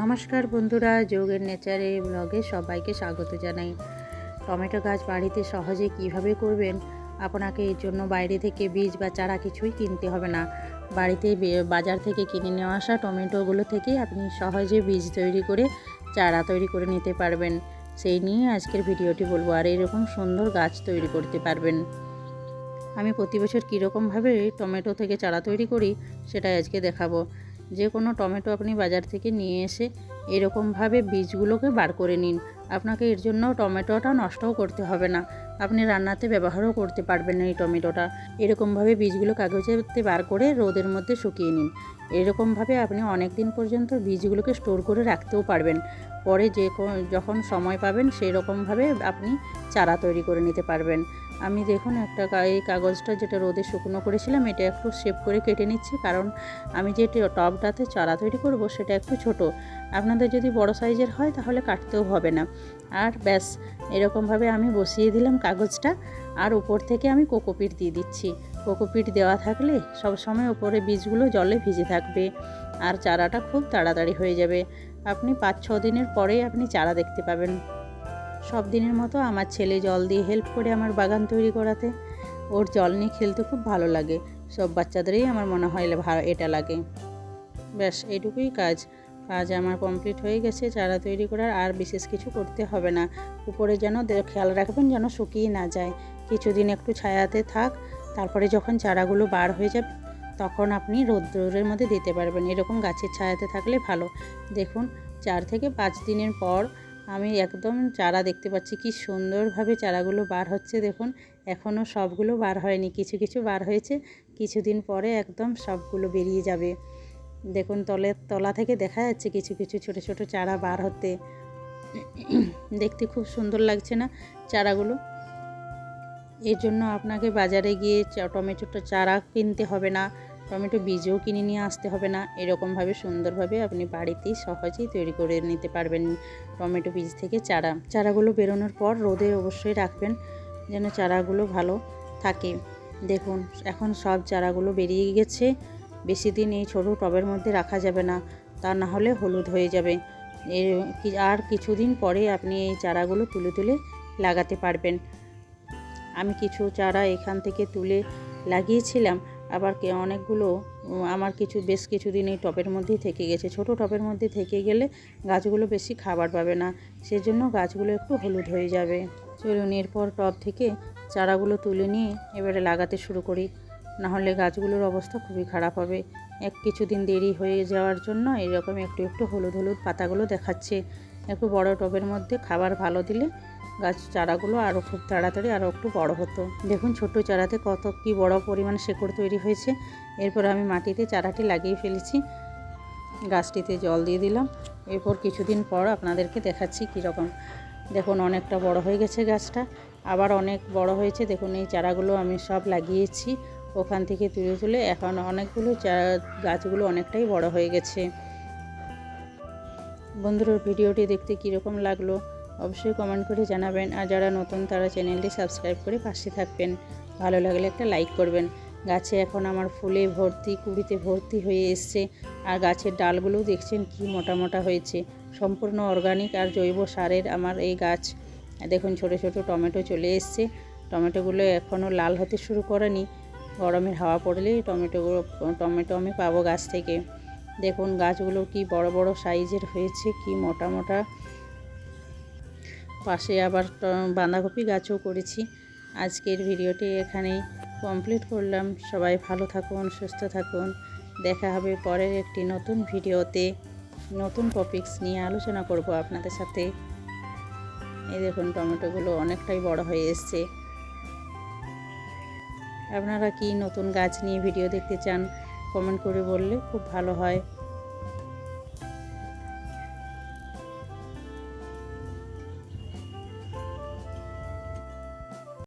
নমস্কার বন্ধুরা, যোগের নেচারে ব্লগে সবাইকে স্বাগত জানাই। টমেটো গাছ বাড়িতে সহজে কীভাবে করবেন? আপনাকে এর জন্য বাইরে থেকে বীজ বা চারা কিছুই কিনতে হবে না। বাড়িতে বাজার থেকে কিনে নেওয়া আসা টমেটোগুলো থেকে আপনি সহজে বীজ তৈরি করে, চারা তৈরি করে নিতে পারবেন। সেই নিয়ে আজকের ভিডিওটি বলব, আর এরকম সুন্দর গাছ তৈরি করতে পারবেন। আমি প্রতি বছর কীরকমভাবে টমেটো থেকে চারা তৈরি করি, সেটাই আজকে দেখাবো। যে কোনো টমেটো আপনি বাজার থেকে নিয়ে এসে এরকমভাবে বীজগুলোকে বার করে নিন। আপনাকে এর জন্য টমেটোটা নষ্টও করতে হবে না। আপনি রান্নাতে ব্যবহারও করতে পারবেন এই টমেটোটা। এরকমভাবে বীজগুলো কাগজেতে বার করে রোদের মধ্যে শুকিয়ে নিন। এরকমভাবে আপনি অনেক দিন পর্যন্ত বীজগুলোকে স্টোর করে রাখতেও পারবেন। পরে যে যখন সময় পাবেন সেই রকমভাবে আপনি চারা তৈরি করে নিতে পারবেন। আমি দেখুন একটা এই কাগজটা যেটা রোদে শুকনো করেছিলাম, এটা একটু শেপ করে কেটে নিচ্ছি। কারণ আমি যে টবটাতে চারা তৈরি করব, সেটা একটু ছোট। আপনাদের যদি বড় সাইজের হয়, তাহলে কাটতেও হবে না। আর ব্যাস, এরকমভাবে আমি বসিয়ে দিলাম কাগজটা। আর উপর থেকে আমি কোকোপিট দিয়ে দিচ্ছি। কোকোপিট দেওয়া থাকলে সব সময় উপরে বীজগুলো জলে ভিজে থাকবে আর চারাটা খুব তাড়াতাড়ি হয়ে যাবে। আপনি পাঁচ ছ দিনের পরেই আপনি চারা দেখতে পাবেন। সব দিনের মতো আমার ছেলে জল দিয়ে হেল্প করে আমার বাগান তৈরি করাতে। ওর জল নিয়ে খেলতে খুব ভালো লাগে। সব বাচ্চাদেরই আমার মনে হয় এটা লাগে। ব্যাস এটুকুই কাজ। কাজ আমার কমপ্লিট হয়ে গেছে। চারা তৈরি করার আর বিশেষ কিছু করতে হবে না। উপরে যেন খেয়াল রাখবেন যেন শুকিয়ে না যায়। কিছুদিন একটু ছায়াতে থাক। তারপরে যখন চারাগুলো বার হয়ে যাবে, তখন আপনি রোদ্রের মধ্যে দিতে পারবেন। এরকম গাছের ছায়াতে থাকলে ভালো। দেখুন, চার থেকে পাঁচ দিনের পর আমি একদম চারা দেখতে পাচ্ছি, কি সুন্দরভাবে চারাগুলো বার হচ্ছে দেখুন। এখনও সবগুলো বার হয়নি, কিছু কিছু বার হয়েছে, কিছুদিন পরে একদম সবগুলো বেরিয়ে যাবে। দেখুন তলের তলা থেকে দেখা যাচ্ছে কিছু কিছু ছোট ছোট চারা বার হতে। দেখতে খুব সুন্দর লাগছে না চারাগুলো? এর জন্য আপনাকে বাজারে গিয়ে টমেটোটা চারা কিনতে হবে না। টমেটো বীজও কিনে নিয়ে আসতে হবে না। এরকমভাবে সুন্দরভাবে আপনি বাড়িতেই সহজেই তৈরি করে নিতে পারবেন। টমেটো বীজ থেকে চারা। চারাগুলো বেরোনোর পর রোদে অবশ্যই রাখবেন যেন চারাগুলো ভালো থাকে। দেখুন, এখন সব চারাগুলো বেরিয়ে গেছে। বেশি দিন এই ছোটো টবের মধ্যে রাখা যাবে না। তা না হলে হলুদ হয়ে যাবে। আর কিছুদিন পরে আপনি এই চারাগুলো তুলে তুলে লাগাতে পারবেন। আমি কিছু চারা এখান থেকে তুলে লাগিয়েছিলাম। আবার কে অনেকগুলো আমার কিছু, বেশ কিছুদিন এই টবের মধ্যেই থেকে গেছে। ছোট টবের মধ্যে থেকে গেলে গাছগুলো বেশি খাবার পাবে না। সেজন্য গাছগুলো একটু হলুদ হয়ে যাবে। চলুন এরপর টব থেকে চারাগুলো তুলে নিয়ে এবারে লাগাতে শুরু করি। নাহলে গাছগুলোর অবস্থা খুবই খারাপ হবে। এক কিছুদিন দেরি হয়ে যাওয়ার জন্য এরকম একটু একটু হলুদ হলুদ পাতাগুলো দেখাচ্ছে। একটু বড় টবের মধ্যে খাবার ভালো দিলে গাছ চারাগুলো আরও খুব তাড়াতাড়ি আরও একটু বড় হতো। দেখুন ছোট চারাতে কত কি বড় পরিমাণ শেকড় তৈরি হয়েছে। এরপর আমি মাটিতে চারাটি লাগিয়ে ফেলেছি। গাছটিতে জল দিয়ে দিলাম। এরপর কিছুদিন পর আপনাদেরকে দেখাচ্ছি কীরকম। দেখুন অনেকটা বড় হয়ে গেছে গাছটা। আবার অনেক বড় হয়েছে। দেখুন এই চারাগুলো আমি সব লাগিয়েছি। ওখান থেকে তুলে তুলে এখন অনেকগুলো চারা গাছগুলো অনেকটাই বড় হয়ে গেছে। বন্ধুরা, ভিডিওটি দেখতে কীরকম লাগল? অবশ্যই কমেন্ট করে জানাবেন। আর যারা নতুন, তারা চ্যানেলটি সাবস্ক্রাইব করে পাশে থাকবেন। ভালো লাগলে একটা লাইক করবেন। গাছে এখন আমার ফুলে ভর্তি, কুড়িতে ভর্তি হয়ে এসছে। আর গাছের ডালগুলোও দেখছেন কি মোটা মোটা হয়েছে। সম্পূর্ণ অর্গানিক আর জৈব সারের আমার এই গাছ। দেখুন, ছোট ছোট টমেটো চলে এসছে। টমেটোগুলো এখনও লাল হতে শুরু করেনি। গরমের হাওয়া পড়লেই টমেটোগুলো, টমেটো আমি পাবো গাছ থেকে। দেখুন, গাছগুলো কি বড় বড় সাইজের হয়েছে, কি মোটা মোটা। পাশে আবার বাঁধাকপি গাছও করেছি। আজকের ভিডিওটি এখানেই কমপ্লিট করলাম। সবাই ভালো থাকুন, সুস্থ থাকুন। দেখা হবে পরের একটি নতুন ভিডিওতে। নতুন টপিকস নিয়ে আলোচনা করব আপনাদের সাথে। এই দেখুন, টমেটোগুলো অনেকটাই বড় হয়ে এসছে। আপনারা কি নতুন গাছ নিয়ে ভিডিও দেখতে চান কমেন্ট করে বললে খুব ভালো হয়।